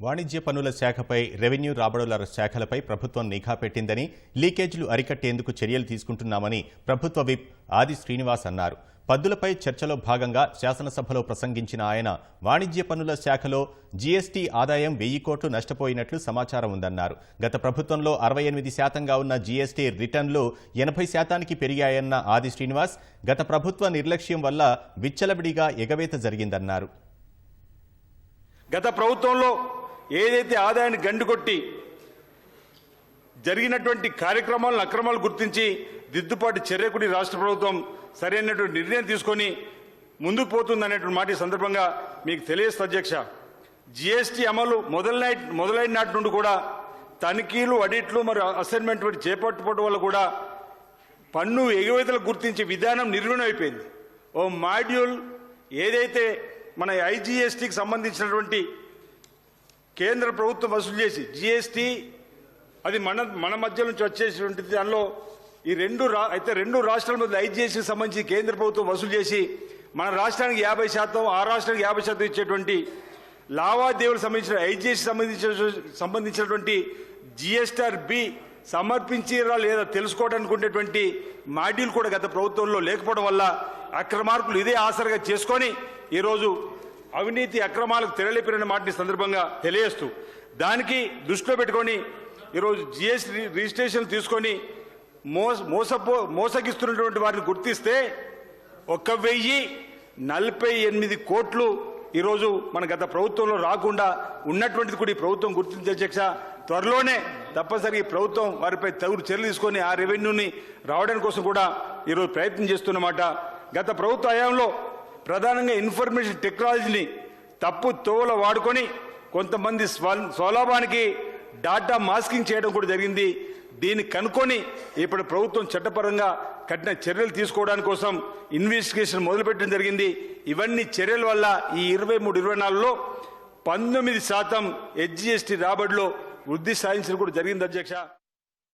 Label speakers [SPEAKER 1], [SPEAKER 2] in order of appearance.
[SPEAKER 1] వాణిజ్య పన్నుల శాఖపై రెవెన్యూ రాబడుల శాఖలపై ప్రభుత్వం నిఘా పెట్టిందని లీకేజీలు అరికట్టేందుకు చర్యలు తీసుకుంటున్నామని ప్రభుత్వ విప్ ఆది శ్రీనివాస్ అన్నారు. పద్దులపై చర్చలో భాగంగా శాసనసభలో ప్రసంగించిన ఆయన వాణిజ్య పన్నుల శాఖలో జీఎస్టీ ఆదాయం వెయ్యి కోట్లు నష్టపోయినట్లు సమాచారం ఉందన్నారు. గత ప్రభుత్వంలో అరవై ఎనిమిది శాతంగా ఉన్న జీఎస్టీ రిటర్న్లు ఎనభై శాతానికి పెరిగాయన్న ఆది శ్రీనివాస్ గత ప్రభుత్వ నిర్లక్ష్యం వల్ల విచ్చలవిడిగా ఎగవేత జరిగిందన్నారు.
[SPEAKER 2] గత ప్రభుత్వంలో ఏదైతే ఆదాయాన్ని గండికొట్టి జరిగినటువంటి కార్యక్రమాలను అక్రమాలు గుర్తించి దిద్దుబాటు చర్యకుడి రాష్ట్ర ప్రభుత్వం సరైనటువంటి నిర్ణయం తీసుకొని ముందుకు పోతుందనేటువంటి మాట సందర్భంగా మీకు తెలియజేస్తా అధ్యక్ష. జీఎస్టీ అమలు మొదలైన మొదలైన నాటి నుండి కూడా తనిఖీలు అడిట్లు మరియు అసైన్మెంట్ వంటి చేపట్టుకోవడం వల్ల కూడా పన్ను ఎగవేతలు గుర్తించే విధానం నిర్వీణం అయిపోయింది. ఓ మాడ్యూల్ ఏదైతే మన ఐజీఎస్టీకి సంబంధించినటువంటి కేంద్ర ప్రభుత్వం వసూలు చేసి జీఎస్టీ అది మన మన మధ్య నుంచి వచ్చేటువంటి దానిలో ఈ రెండు రా అయితే రెండు రాష్ట్రాల మధ్య ఐజీఎస్టీకి సంబంధించి కేంద్ర ప్రభుత్వం వసూలు చేసి మన రాష్ట్రానికి యాభై శాతం ఆ రాష్ట్రానికి యాభై శాతం ఇచ్చేటువంటి లావాదేవీలకు సంబంధించిన ఐజీఎస్టీ సంబంధించిన సంబంధించినటువంటి జిఎస్టీఆర్ బి సమర్పించారా లేదా తెలుసుకోవడానికి ఉండేటువంటి మాడ్యూల్ కూడా గత ప్రభుత్వంలో లేకపోవడం వల్ల అక్రమార్కులు ఇదే ఆసరగా చేసుకొని ఈరోజు అవినీతి అక్రమాలకు తెరలేపిన మాటని సందర్భంగా తెలియజేస్తూ దానికి దృష్టిలో పెట్టుకొని ఈరోజు జిఎస్టీ రిజిస్ట్రేషన్ తీసుకొని మోస మోసపో మోసగిస్తున్నటువంటి వారిని గుర్తిస్తే ఒక వెయ్యి నలభై ఎనిమిది కోట్లు ఈరోజు మన గత ప్రభుత్వంలో రాకుండా ఉన్నటువంటిది కూడా ఈ ప్రభుత్వం గుర్తించే అధ్యక్ష త్వరలోనే తప్పనిసరిగా ఈ ప్రభుత్వం వారిపై తగు చర్యలు తీసుకొని ఆ రెవెన్యూని రావడానికి కోసం కూడా ఈరోజు ప్రయత్నం చేస్తున్నమాట. గత ప్రభుత్వ హయాంలో ప్రధానంగా ఇన్ఫర్మేషన్ టెక్నాలజీని తప్పు తోవల వాడుకొని కొంతమంది స్వ- స్వలాభానికి డాటా మాస్కింగ్ చేయడం కూడా జరిగింది. దీన్ని కనుక్కొని ఇప్పుడు ప్రభుత్వం చట్టపరంగా కఠిన చర్యలు తీసుకోవడానికి కోసం ఇన్వెస్టిగేషన్ మొదలుపెట్టడం జరిగింది. ఇవన్నీ చర్యల వల్ల ఈ ఇరవై మూడు ఇరవై నాలుగులో పంతొమ్మిది శాతం హెచ్జిఎస్టీ రాబడిలో వృద్ధి సాధించడం కూడా జరిగింది అధ్యక్ష.